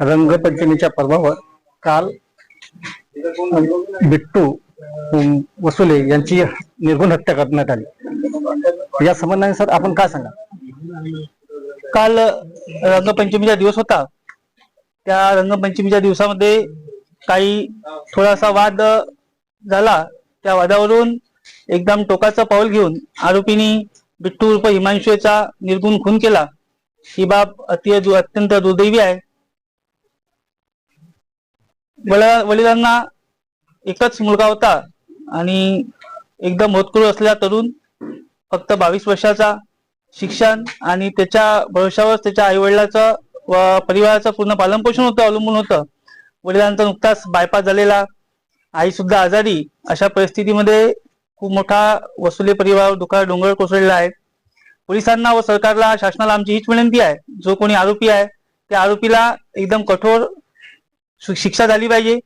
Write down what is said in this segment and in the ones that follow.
रंगपंचमीच्या पर्वावर काल बिट्टू वसुले यांची निर्गुण हत्या करण्यात आली. या संबंधाने सर आपण काय सांगा काल रंगपंचमीचा दिवस होता. त्या रंगपंचमीच्या दिवसामध्ये काही थोडासा वाद झाला. त्या वादावरून एकदम टोकाचं पाऊल घेऊन आरोपींनी बिट्टू उर्फ हिमांशूचा निर्गुण खून केला. ही बाब अति अत्यंत दुर्दैवी आहे. वडिलांना एकच मुलगा होता आणि एकदम होतकरू असलेला तरुण फक्त बावीस वर्षाचा शिक्षण आणि त्याच्या भरोशावर त्याच्या आई वडिलाचं व परिवाराचं पूर्ण पालनपोषण होतं अवलंबून होतं. वडिलांचा नुकताच बायपास झालेला आई सुद्धा आजारी अशा परिस्थितीमध्ये खूप मोठा वसुले परिवार दुकाळ डोंगर कोसळलेला आहे. पोलिसांना व सरकारला शासनाला आमची हीच विनंती आहे. जो कोणी आरोपी आहे त्या आरोपीला एकदम कठोर शिक्षा झाली पाहिजे.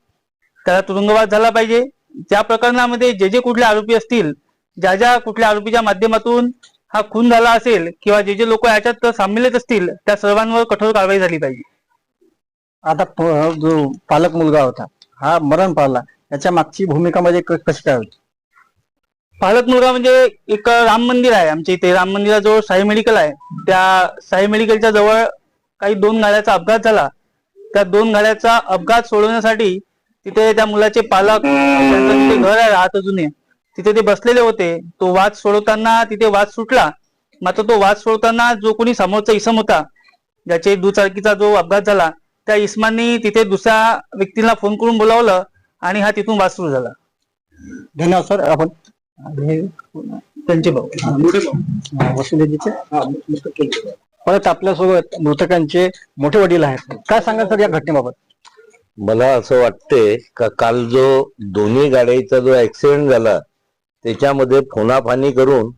त्याला तुरुंगवास झाला पाहिजे. त्या प्रकरणामध्ये जे जे कुठले आरोपी असतील ज्या ज्या कुठल्या आरोपीच्या माध्यमातून हा खून झाला असेल किंवा जे जे लोक याच्यात सामील असतील त्या सर्वांवर कठोर कारवाई झाली पाहिजे. आता जो पालक मुलगा होता हा मरण पावला. याच्या मागची भूमिका मध्ये कशी काय होती? पालक मुलगा म्हणजे एक राम मंदिर आहे. आमच्या इथे राम मंदिराजवळ साई मेडिकल आहे त्या साई मेडिकलच्या जवळ काही दोन गाड्याचा अपघात झाला. त्या दोन गाड्याचा अपघात सोडवण्यासाठी तिथे त्या मुलाचे पालक त्यांचं तिथे घर आहे राहत अजूनही तिथे ते बसलेले होते. तो वाद सोडवताना तिथे वाद सुटला. मात्र तो वाद सोडवताना जो कोणी समोरचा इसम होता ज्याचे दुचाकीचा जो अपघात झाला त्या इसमांनी तिथे दुसऱ्या व्यक्तीला फोन करून बोलावलं आणि हा तिथून वाद सुरू झाला. धन्यवाद सर. आपण त्यांचे भाऊ. वसुलेजीचे परत आपल्यासोबत मृतकांचे मोठे वडील आहेत. काय सांगाल सर या घटनेबाबत? मला असं वाटते का काल जो दोन्ही गाड्यांचा जो ऍक्सिडेंट झाला त्याच्यामध्ये फोनाफानी करून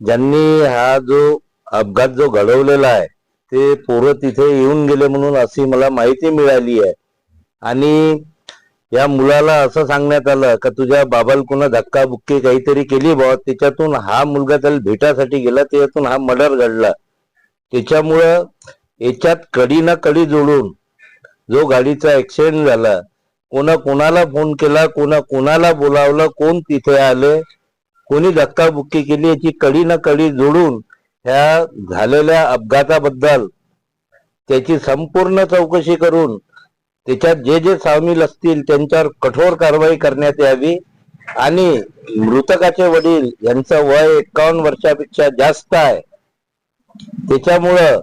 ज्यांनी हा जो अपघात जो घडवलेला आहे ते पोरं तिथे येऊन गेले म्हणून अशी मला माहिती मिळाली आहे. आणि या मुलाला असं सांगण्यात आलं का तुझ्या बाबाला कुणा धक्काबुक्की काहीतरी केली बा त्याच्यातून हा मुलगा त्याला भेटासाठी गेला त्याच्यातून हा मर्डर घडला. त्याच्यामुळं याच्यात कडी ना कडी जोडून जो गाडीचा ऍक्सिडेंट झाला कोणा कोणाला फोन केला कोणा कोणाला बोलावलं कोण तिथे आले कोणी धक्काबुक्की केली याची कडी ना कडी जोडून ह्या झालेल्या अपघाताबद्दल त्याची संपूर्ण चौकशी करून त्याच्यात जे जे सामील असतील त्यांच्यावर कठोर कारवाई करण्यात यावी आणि मृतकाचे वडील यांचं वय एकावन्न वर्षापेक्षा जास्त आहे. त्याच्यामुळं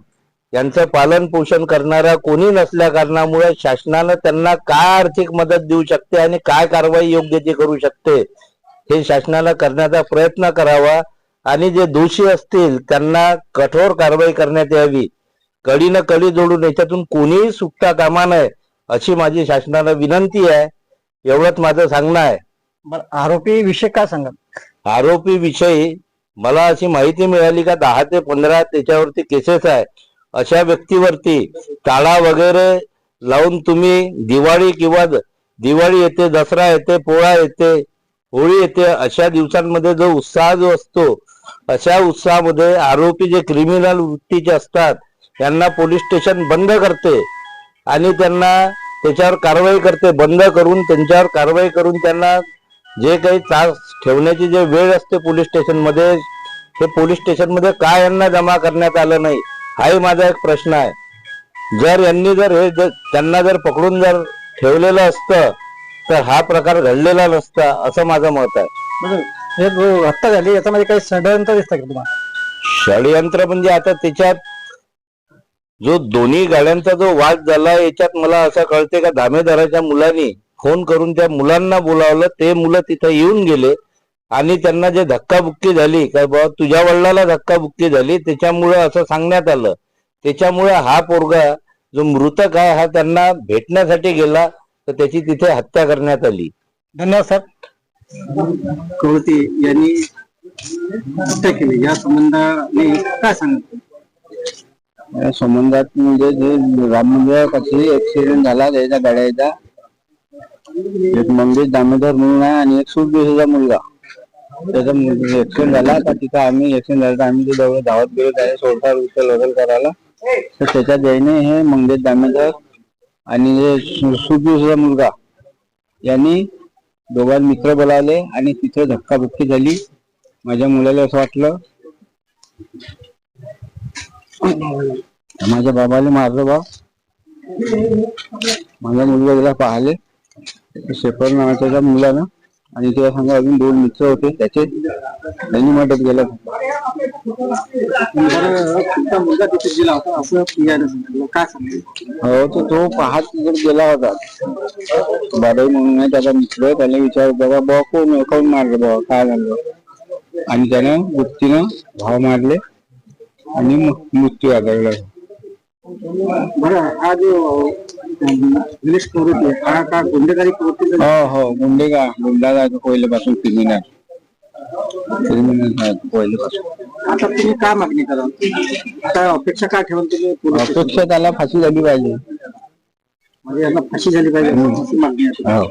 यांचं पालन पोषण करणारा कोणी नसल्या कारणामुळे शासनानं त्यांना काय आर्थिक मदत देऊ शकते आणि काय कारवाई योग्य ती करू शकते हे शासनाला करण्याचा प्रयत्न करावा आणि जे दोषी असतील त्यांना कठोर कारवाई करण्यात यावी. कडीनं कडी जोडून याच्यातून कोणीही सुटता कामा नये. अशी माझी शासनाला विनंती आहे. एवढंच माझं सांगणं आहे. बरं आरोपी विषय काय सांगाल? आरोपी विषयी मला अशी माहिती मिळाली का दहा ते पंधरा त्याच्यावरती केसेस आहे. अशा व्यक्तीवरती टाळा वगैरे लावून तुम्ही दिवाळी किंवा दिवाळी येते दसरा येते पोळा येते होळी येते अशा दिवसांमध्ये जो उत्साह जो असतो अशा उत्साहामध्ये आरोपी जे क्रिमिनल वृत्तीचे असतात त्यांना पोलीस स्टेशन बंद करते. आणि त्यांना त्याच्यावर कारवाई करते बंद करून त्यांच्यावर कारवाई करून त्यांना जे काही त्रास ठेवण्याची जे वेळ असते पोलीस स्टेशनमध्ये हे पोलीस स्टेशनमध्ये काय यांना जमा करण्यात आलं नाही हाही माझा एक प्रश्न आहे. जर यांनी जर हे त्यांना जर पकडून जर ठेवलेलं असतं तर हा प्रकार घडलेला नसता असं माझं मत आहे. हे हत्या झाली याच्यामध्ये काही षडयंत्र दिसतं का तुम्हाला? षडयंत्र म्हणजे आता त्याच्यात जो दोन्ही गाड्यांचा जो वाद झाला याच्यात मला असं कळते का धामेदाराच्या मुलांनी फोन करून त्या मुलांना बोलावलं ते मुलं तिथे येऊन गेले आणि त्यांना जे धक्काबुक्की झाली काय बाबा तुझ्या वडिलाला धक्काबुक्की झाली त्याच्यामुळे असं सांगण्यात आलं. त्याच्यामुळे हा पोरगा जो मृतक आहे हा त्यांना भेटण्यासाठी गेला तर त्याची तिथे हत्या करण्यात आली. धन्यवाद सर. यांनी या संबंधाने काय सांगाल या संबंधात म्हणजे जे राम मंदिरापाशी ऍक्सिडेंट झाला त्याच्या गाड्याचा. एक मंगेश दामोदर म्हणून आहे आणि एक सुरदेशीचा मुलगा. त्याचा ऍक्सिडेंट झाला का तिथं आम्ही ऍक्सिडेंट झाला तर आम्ही ते जवळ धावत गेलो त्याने सोडता उचल वगैरे करायला. तर त्याच्या जयने हे मंगेश दामोदर आणि जे सु- मुलगा यांनी दोघां मित्र बोलावले आणि तिथे धक्काबुक्की झाली. माझ्या मुलाला असं वाटलं. माझ्या बाबाला मारलं बा. माझा मुलगा गेला पाहिले शेफर नावाच्या मुलानं. आणि त्याच्या सांगा अजून दोन मित्र होते. त्याचे त्यांनी मदत केलं. गेला असं हो तर तो पाहत तिकडे गेला होता. बाराई म्हणून त्याचा मित्र त्याला विचारत बाबा बाबा कोण कोण मारलं बाबा काय झालं? आणि त्यानं गुप्तीनं भाव मारले. आणि मृत्यू आदळला बरं हा जो निलेश प्रवृत्ती आहे हा का गुंडेगारी प्रवृत्ती हो हो गुंडे का गुंडा जायचं पहिल्यापासून क्रिमिनल क्रिमिनल आहे तो पहिल्यापासून आता तुम्ही काय मागणी करा आता अपेक्षा काय ठेवून तुम्ही पोलीस स्टेशनला? अपेक्षा त्याला फाशी झाली पाहिजे म्हणजे यांना फाशी झाली पाहिजे अशी मागणी आहे हो